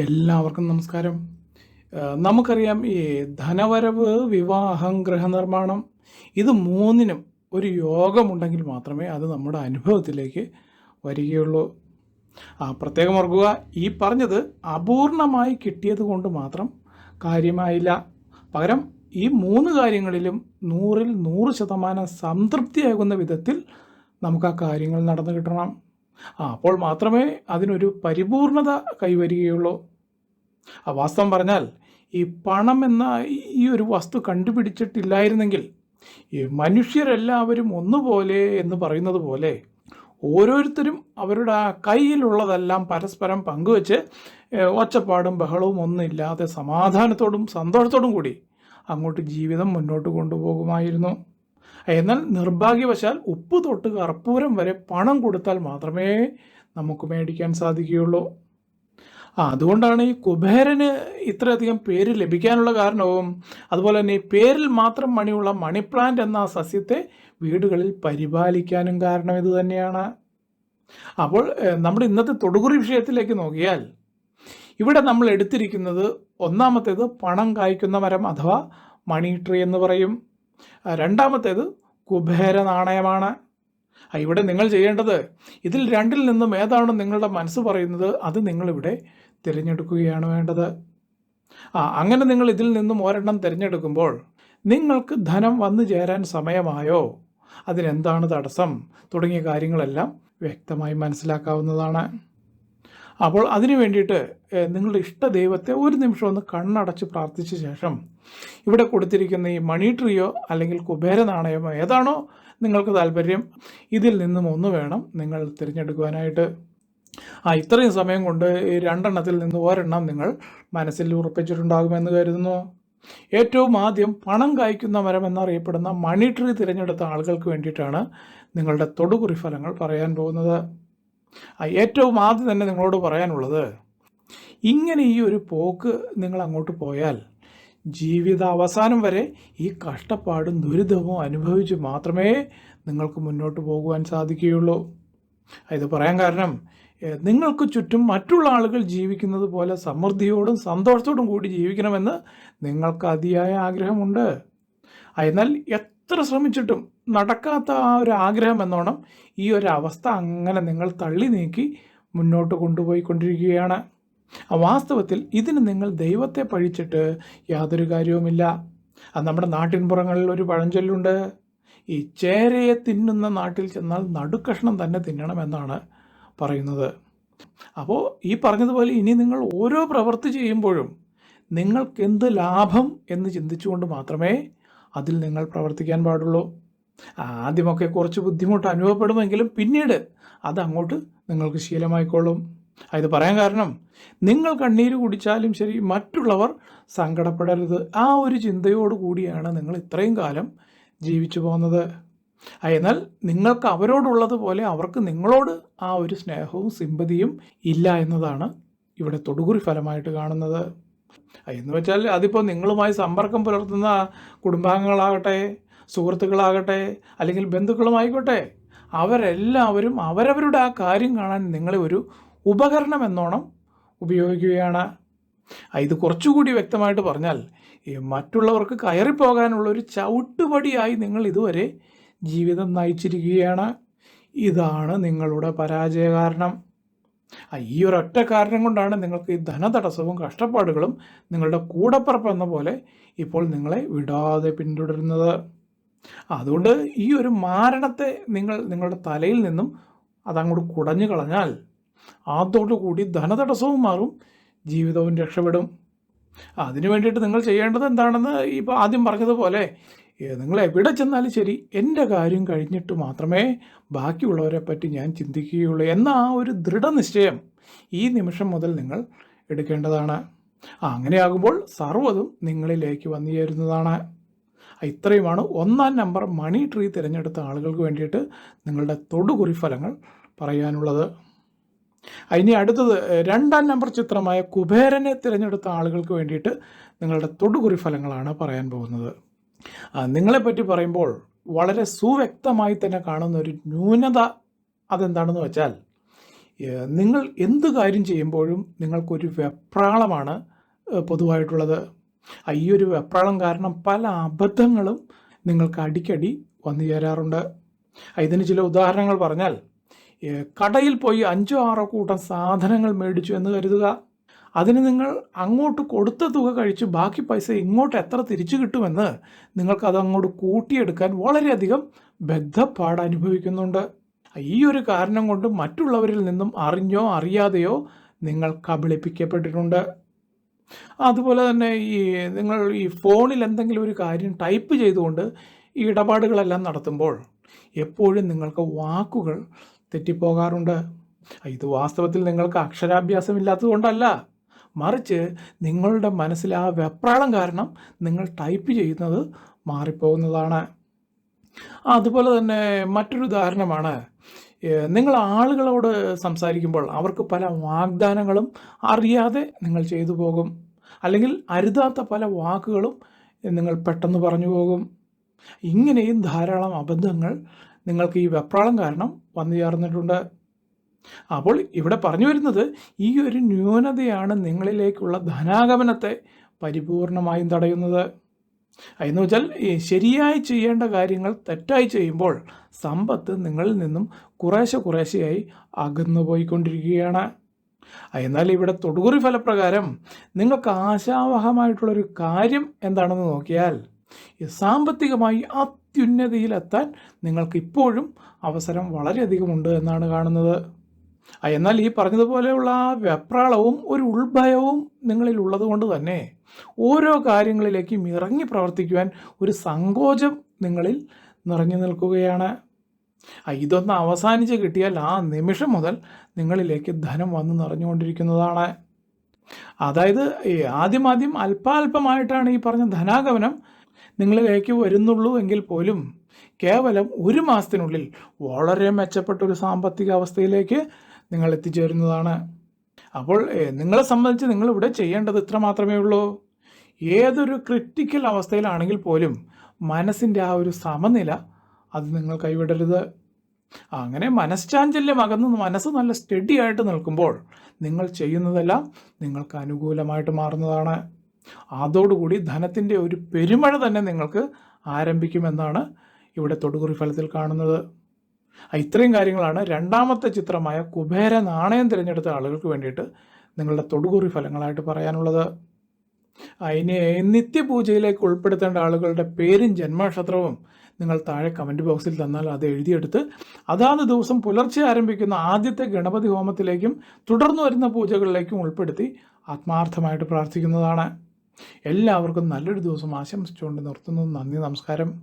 എല്ലാവർക്കും നമസ്കാരം. നമുക്കറിയാം ഈ ധനവരവ് വിവാഹം ഗൃഹനിർമ്മാണം ഇത് മൂന്നിനും ഒരു യോഗമുണ്ടെങ്കിൽ മാത്രമേ അത് നമ്മുടെ അനുഭവത്തിലേക്ക് വരികയുള്ളൂ. ആ പ്രത്യേകം ഓർക്കുക ഈ പറഞ്ഞത് അപൂർണമായി കിട്ടിയത് കൊണ്ട് മാത്രം കാര്യമായില്ല. പകരം ഈ മൂന്ന് കാര്യങ്ങളിലും നൂറിൽ നൂറ് ശതമാനം സംതൃപ്തിയാകുന്ന വിധത്തിൽ നമുക്ക് ആ കാര്യങ്ങൾ നടന്നു കിട്ടണം. ആ അപ്പോൾ മാത്രമേ അതിനൊരു പരിപൂർണത കൈവരികയുള്ളൂ. ആ വാസ്തവം പറഞ്ഞാൽ ഈ പണം എന്ന ഈ ഒരു വസ്തു കണ്ടുപിടിച്ചിട്ടില്ലായിരുന്നെങ്കിൽ ഈ മനുഷ്യരെല്ലാവരും ഒന്നുപോലെ എന്ന് പറയുന്നത് പോലെ ഓരോരുത്തരും അവരുടെ ആ കയ്യിലുള്ളതെല്ലാം പരസ്പരം പങ്കുവെച്ച് ഒച്ചപ്പാടും ബഹളവും ഒന്നുമില്ലാതെ സമാധാനത്തോടും സന്തോഷത്തോടും കൂടി അങ്ങോട്ട് ജീവിതം മുന്നോട്ട് കൊണ്ടുപോകുമായിരുന്നു. എന്നാൽ നിർഭാഗ്യവശാൽ ഉപ്പ് തൊട്ട് കർപ്പൂരം വരെ പണം കൊടുത്താൽ മാത്രമേ നമുക്ക് മേടിക്കാൻ സാധിക്കുകയുള്ളൂ. അതുകൊണ്ടാണ് ഈ കുബേരന് ഇത്രയധികം പേര് ലഭിക്കാനുള്ള കാരണവും അതുപോലെ തന്നെ ഈ പേരിൽ മാത്രം മണിയുള്ള മണി പ്ലാന്റ് എന്ന സസ്യത്തെ വീടുകളിൽ പരിപാലിക്കാനും കാരണം ഇത് തന്നെയാണ്. അപ്പോൾ നമ്മുടെ ഇന്നത്തെ തൊടുകുറി വിഷയത്തിലേക്ക് നോക്കിയാൽ ഇവിടെ നമ്മൾ എടുത്തിരിക്കുന്നത് ഒന്നാമത്തേത് പണം കായ്ക്കുന്ന മരം അഥവാ മണി ട്രീ എന്ന് പറയും. രണ്ടാമത്തേത് കുബേര നാണയമാണ്. ഇവിടെ നിങ്ങൾ ചെയ്യേണ്ടത് ഇതിൽ രണ്ടിൽ നിന്നും ഏതാണ് നിങ്ങളുടെ മനസ്സ് പറയുന്നത് അത് നിങ്ങളിവിടെ തിരഞ്ഞെടുക്കുകയാണ് വേണ്ടത്. ആ അങ്ങനെ നിങ്ങൾ ഇതിൽ നിന്നും ഒരെണ്ണം തിരഞ്ഞെടുക്കുമ്പോൾ നിങ്ങൾക്ക് ധനം വന്നു ചേരാൻ സമയമായോ? അതിനെന്താണ് തടസ്സം? തുടങ്ങിയ കാര്യങ്ങളെല്ലാം വ്യക്തമായി മനസ്സിലാക്കാവുന്നതാണ്. അപ്പോൾ അതിനു വേണ്ടിയിട്ട് നിങ്ങളുടെ ഇഷ്ട ദൈവത്തെ ഒരു നിമിഷം ഒന്ന് കണ്ണടച്ച് പ്രാർത്ഥിച്ച ശേഷം ഇവിടെ കൊടുത്തിരിക്കുന്ന ഈ മണി ട്രിയോ അല്ലെങ്കിൽ കുബേര നാണയമോ ഏതാണോ നിങ്ങൾക്ക് താല്പര്യം ഇതിൽ നിന്നും ഒന്ന് വേണം നിങ്ങൾ തിരഞ്ഞെടുക്കുവാനായിട്ട്. ആ ഇത്രയും സമയം കൊണ്ട് ഈ രണ്ടെണ്ണത്തിൽ നിന്ന് ഒരെണ്ണം നിങ്ങൾ മനസ്സിൽ ഉറപ്പിച്ചിട്ടുണ്ടാകുമെന്ന് കരുതുന്നു. ഏറ്റവും ആദ്യം പണം കായ്ക്കുന്ന മരം എന്നറിയപ്പെടുന്ന മണി ട്രീ തിരഞ്ഞെടുത്ത ആളുകൾക്ക് വേണ്ടിയിട്ടാണ് നിങ്ങളുടെ തൊടുകുറി ഫലങ്ങൾ പറയാൻ പോകുന്നത്. ഏറ്റവും ആദ്യം തന്നെ നിങ്ങളോട് പറയാനുള്ളത് ഇങ്ങനെ ഈ ഒരു പോക്ക് നിങ്ങൾ അങ്ങോട്ട് പോയാൽ ജീവിത അവസാനം വരെ ഈ കഷ്ടപ്പാടും ദുരിതവും അനുഭവിച്ച് മാത്രമേ നിങ്ങൾക്ക് മുന്നോട്ട് പോകുവാൻ സാധിക്കുകയുള്ളൂ. ഇത് പറയാൻ കാരണം നിങ്ങൾക്ക് ചുറ്റും മറ്റുള്ള ആളുകൾ ജീവിക്കുന്നത് പോലെ സമൃദ്ധിയോടും സന്തോഷത്തോടും കൂടി ജീവിക്കണമെന്ന് നിങ്ങൾക്ക് അതിയായ ആഗ്രഹമുണ്ട്. എന്നാൽ എത്ര ശ്രമിച്ചിട്ടും നടക്കാത്ത ആ ഒരു ആഗ്രഹം എന്നോണം ഈ ഒരു അവസ്ഥ അങ്ങനെ നിങ്ങൾ തള്ളി നീക്കി മുന്നോട്ട് കൊണ്ടുപോയിക്കൊണ്ടിരിക്കുകയാണ്. ആ, വാസ്തവത്തിൽ ഇതിന് നിങ്ങൾ ദൈവത്തെ പഴിച്ചിട്ട് യാതൊരു കാര്യവുമില്ല. അത് നമ്മുടെ നാട്ടിൻപുറങ്ങളിൽ ഒരു പഴഞ്ചൊല്ലുണ്ട്. ഈ ചേരയെ തിന്നുന്ന നാട്ടിൽ ചെന്നാൽ നടുക്കഷ്ണം തന്നെ തിന്നണമെന്നാണ് പറയുന്നത്. അപ്പോൾ ഈ പറഞ്ഞതുപോലെ ഇനി നിങ്ങൾ ഓരോ പ്രവൃത്തി ചെയ്യുമ്പോഴും നിങ്ങൾക്കെന്ത് ലാഭം എന്ന് ചിന്തിച്ചുകൊണ്ട് മാത്രമേ അതിൽ നിങ്ങൾ പ്രവർത്തിക്കാൻ പാടുള്ളൂ. ആദ്യമൊക്കെ കുറച്ച് ബുദ്ധിമുട്ട് അനുഭവപ്പെടുമെങ്കിലും പിന്നീട് അത് അങ്ങോട്ട് നിങ്ങൾക്ക് ശീലമായിക്കോളും ഇത് പറയാൻ കാരണം നിങ്ങൾ കണ്ണീര് കുടിച്ചാലും ശരി മറ്റുള്ളവർ സങ്കടപ്പെടരുത്. ആ ഒരു ചിന്തയോട് കൂടിയാണ് നിങ്ങൾ ഇത്രയും കാലം ജീവിച്ചു പോകുന്നത്. എന്നാൽ നിങ്ങൾക്ക് അവരോടുള്ളത് പോലെ അവർക്ക് നിങ്ങളോട് ആ ഒരു സ്നേഹവും സിമ്പതിയും ഇല്ല എന്നതാണ് ഇവിടെ തൊടുകുറി ഫലമായിട്ട് കാണുന്നത്. എന്ന് വെച്ചാൽ അതിപ്പോൾ നിങ്ങളുമായി സമ്പർക്കം പുലർത്തുന്ന കുടുംബാംഗങ്ങളാകട്ടെ സുഹൃത്തുക്കളാകട്ടെ അല്ലെങ്കിൽ ബന്ധുക്കളുമായിക്കോട്ടെ അവരെല്ലാവരും അവരവരുടെ ആ കാര്യം കാണാൻ നിങ്ങളെ ഒരു ഉപകരണം എന്നോണം ഉപയോഗിക്കുകയാണ്. ഇത് കുറച്ചുകൂടി വ്യക്തമായിട്ട് പറഞ്ഞാൽ മറ്റുള്ളവർക്ക് കയറിപ്പോകാനുള്ള ഒരു ചവിട്ടുപടിയായി നിങ്ങൾ ഇതുവരെ ജീവിതം നയിച്ചിരിക്കുകയാണ്. ഇതാണ് നിങ്ങളുടെ പരാജയ കാരണം. ഈ ഒരൊറ്റ കാരണം കൊണ്ടാണ് നിങ്ങൾക്ക് ഈ ധനതടസ്സവും കഷ്ടപ്പാടുകളും നിങ്ങളുടെ കൂടപ്പറപ്പ് എന്ന പോലെ ഇപ്പോൾ നിങ്ങളെ വിടാതെ പിന്തുടരുന്നത്. അതുകൊണ്ട് ഈ ഒരു മാരണത്തെ നിങ്ങൾ നിങ്ങളുടെ തലയിൽ നിന്നും അതങ്ങോട്ട് കുടഞ്ഞു കളഞ്ഞാൽ കൂടി ധനതടസ്സവും മാറും ജീവിതവും രക്ഷപ്പെടും. അതിനു വേണ്ടിയിട്ട് നിങ്ങൾ ചെയ്യേണ്ടത് എന്താണെന്ന് ഇപ്പോൾ ആദ്യം പറഞ്ഞതുപോലെ നിങ്ങൾ എവിടെ ചെന്നാലും ശരി എന്റെ കാര്യം കഴിഞ്ഞിട്ട് മാത്രമേ ബാക്കിയുള്ളവരെ പറ്റി ഞാൻ ചിന്തിക്കുകയുള്ളൂ എന്ന ആ ഒരു ദൃഢനിശ്ചയം ഈ നിമിഷം മുതൽ നിങ്ങൾ എടുക്കേണ്ടതാണ്. അങ്ങനെയാകുമ്പോൾ സർവതും നിങ്ങളിലേക്ക് വന്നു ചേരുന്നതാണ് ഇത്രയുമാണ്. ഒന്നാം നമ്പർ മണി ട്രീ തിരഞ്ഞെടുത്ത ആളുകൾക്ക് വേണ്ടിയിട്ട് നിങ്ങളുടെ തൊടുകുറി ഫലങ്ങൾ പറയാനുള്ളത്. ഇനി അടുത്തത് രണ്ടാം നമ്പർ ചിത്രമായ കുബേരനെ തിരഞ്ഞെടുത്ത ആളുകൾക്ക് വേണ്ടിയിട്ട് നിങ്ങളുടെ തൊടുകുറി ഫലങ്ങളാണ് പറയാൻ പോകുന്നത്. നിങ്ങളെപ്പറ്റി പറയുമ്പോൾ വളരെ സുവ്യക്തമായി തന്നെ കാണുന്ന ഒരു ന്യൂനത അതെന്താണെന്ന് വെച്ചാൽ നിങ്ങൾ എന്ത് കാര്യം ചെയ്യുമ്പോഴും നിങ്ങൾക്കൊരു വെപ്രാളമാണ് പൊതുവായിട്ടുള്ളത്. ഈ ഒരു വെപ്രാളം കാരണം പല അബദ്ധങ്ങളും നിങ്ങൾക്ക് അടിക്കടി വന്നു ചേരാറുണ്ട്. ഇതിന് ചില ഉദാഹരണങ്ങൾ പറഞ്ഞാൽ കടയിൽ പോയി അഞ്ചോ ആറോ കൂട്ടം സാധനങ്ങൾ മേടിച്ചു എന്ന് കരുതുക. അതിന് നിങ്ങൾ അങ്ങോട്ട് കൊടുത്ത തുക കഴിച്ച് ബാക്കി പൈസ ഇങ്ങോട്ട് എത്ര തിരിച്ചു കിട്ടുമെന്ന് നിങ്ങൾക്ക് അത് അങ്ങോട്ട് കൂട്ടിയെടുക്കാൻ വളരെയധികം ബദ്ധപ്പാട് അനുഭവിക്കുന്നുണ്ട്. ഈ ഒരു കാരണം കൊണ്ട് മറ്റുള്ളവരിൽ നിന്നും അറിഞ്ഞോ അറിയാതെയോ നിങ്ങൾ കബളിപ്പിക്കപ്പെട്ടിട്ടുണ്ട്. അതുപോലെ തന്നെ ഈ നിങ്ങൾ ഈ ഫോണിൽ എന്തെങ്കിലും ഒരു കാര്യം ടൈപ്പ് ചെയ്തുകൊണ്ട് ഈ ഇടപാടുകളെല്ലാം നടത്തുമ്പോൾ എപ്പോഴും നിങ്ങൾക്ക് വാക്കുകൾ തെറ്റിപ്പോകാറുണ്ട്. ഇത് വാസ്തവത്തിൽ നിങ്ങൾക്ക് അക്ഷരാഭ്യാസം ഇല്ലാത്തതുകൊണ്ടല്ല മറിച്ച് നിങ്ങളുടെ മനസ്സിൽ ആ വെപ്രാളം കാരണം നിങ്ങൾ ടൈപ്പ് ചെയ്യുന്നത് മാറിപ്പോകുന്നതാണ്. അതുപോലെ തന്നെ മറ്റൊരു ഉദാഹരണമാണ്. നിങ്ങൾ ആളുകളോട് സംസാരിക്കുമ്പോൾ അവർക്ക് പല വാഗ്ദാനങ്ങളും അറിയാതെ നിങ്ങൾ ചെയ്തു പോകും. അല്ലെങ്കിൽ അരുതാത്ത പല വാക്കുകളും നിങ്ങൾ പെട്ടെന്ന് പറഞ്ഞു പോകും. ഇങ്ങനെയും ധാരാളം അബദ്ധങ്ങൾ നിങ്ങൾക്ക് ഈ വെപ്രാളം കാരണം വന്നു ചേർന്നിട്ടുണ്ട്. അപ്പോൾ ഇവിടെ പറഞ്ഞു വരുന്നത് ഈ ഒരു ന്യൂനതയാണ് നിങ്ങളിലേക്കുള്ള ധനാഗമനത്തെ പരിപൂർണമായും തടയുന്നത്. എന്ന് വെച്ചാൽ ശരിയായി ചെയ്യേണ്ട കാര്യങ്ങൾ തെറ്റായി ചെയ്യുമ്പോൾ സമ്പത്ത് നിങ്ങളിൽ നിന്നും കുറേശ്ശെ കുറേശ്ശെയായി അകന്നു പോയിക്കൊണ്ടിരിക്കുകയാണ് എന്നാൽ ഇവിടെ തൊടുകുറി ഫലപ്രകാരം നിങ്ങൾക്ക് ആശാവഹമായിട്ടുള്ളൊരു കാര്യം എന്താണെന്ന് നോക്കിയാൽ സാമ്പത്തികമായി അത്യുന്നതിയിലെത്താൻ നിങ്ങൾക്ക് ഇപ്പോഴും അവസരം വളരെയധികമുണ്ട് എന്നാണ് കാണുന്നത്. എന്നാൽ ഈ പറഞ്ഞതുപോലെയുള്ള വെപ്രാളവും ഒരു ഉൾഭയവും നിങ്ങളിൽ ഉള്ളതുകൊണ്ട് തന്നെ ഓരോ കാര്യങ്ങളിലേക്കും ഇറങ്ങി പ്രവർത്തിക്കുവാൻ ഒരു സങ്കോചം നിങ്ങളിൽ നിറഞ്ഞു നിൽക്കുകയാണ്. ഇതൊന്ന് അവസാനിച്ച് കിട്ടിയാൽ ആ നിമിഷം മുതൽ നിങ്ങളിലേക്ക് ധനം വന്ന് നിറഞ്ഞുകൊണ്ടിരിക്കുന്നതാണ്. അതായത് ആദ്യമാദ്യം അല്പാൽപമായിട്ടാണ് ഈ പറഞ്ഞ ധനാഗമനം നിങ്ങളിലേക്ക് വരുന്നുള്ളൂ എങ്കിൽ പോലും കേവലം ഒരു മാസത്തിനുള്ളിൽ വളരെ മെച്ചപ്പെട്ട ഒരു സാമ്പത്തിക അവസ്ഥയിലേക്ക് നിങ്ങൾ എത്തിച്ചേരുന്നതാണ്. അപ്പോൾ നിങ്ങളെ സംബന്ധിച്ച് നിങ്ങൾ ഇവിടെ ചെയ്യേണ്ടത് ഇത്ര മാത്രമേ ഉള്ളൂ. ഏതൊരു ക്രിട്ടിക്കൽ അവസ്ഥയിലാണെങ്കിൽ പോലും മനസ്സിന്റെ ആ ഒരു സമനില അത് നിങ്ങൾ കൈവിടരുത്. അങ്ങനെ മനസ്ചാഞ്ചല്യം അകന്ന് മനസ്സ് നല്ല സ്റ്റഡി ആയിട്ട് നിൽക്കുമ്പോൾ നിങ്ങൾ ചെയ്യുന്നതെല്ലാം നിങ്ങൾക്ക് അനുകൂലമായിട്ട് മാറുന്നതാണ്. അതോടുകൂടി ധനത്തിന്റെ ഒരു പെരുമഴ തന്നെ നിങ്ങൾക്ക് ആരംഭിക്കുമെന്നാണ് ഇവിടെ തൊടുകുറി ഫലത്തിൽ കാണുന്നത്. ഇത്രയും കാര്യങ്ങളാണ്. രണ്ടാമത്തെ ചിത്രമായ കുബേര നാണയം തിരഞ്ഞെടുത്ത ആളുകൾക്ക് വേണ്ടിയിട്ട് നിങ്ങളുടെ തൊടുകുറി ഫലങ്ങളായിട്ട് പറയാനുള്ളത്. അതിനെ നിത്യപൂജയിലേക്ക് ഉൾപ്പെടുത്തേണ്ട ആളുകളുടെ പേരും ജന്മനക്ഷത്രവും നിങ്ങൾ താഴെ കമന്റ് ബോക്സിൽ തന്നാൽ അത് എഴുതിയെടുത്ത് അതാത് ദിവസം പുലർച്ചെ ആരംഭിക്കുന്ന ആദ്യത്തെ ഗണപതി ഹോമത്തിലേക്കും തുടർന്ന് വരുന്ന പൂജകളിലേക്കും ഉൾപ്പെടുത്തി ആത്മാർത്ഥമായിട്ട് പ്രാർത്ഥിക്കുന്നതാണ്. എല്ലാവർക്കും നല്ലൊരു ദിവസം ആശംസിച്ചുകൊണ്ട് നിർത്തുന്നു. നന്ദി നമസ്കാരം.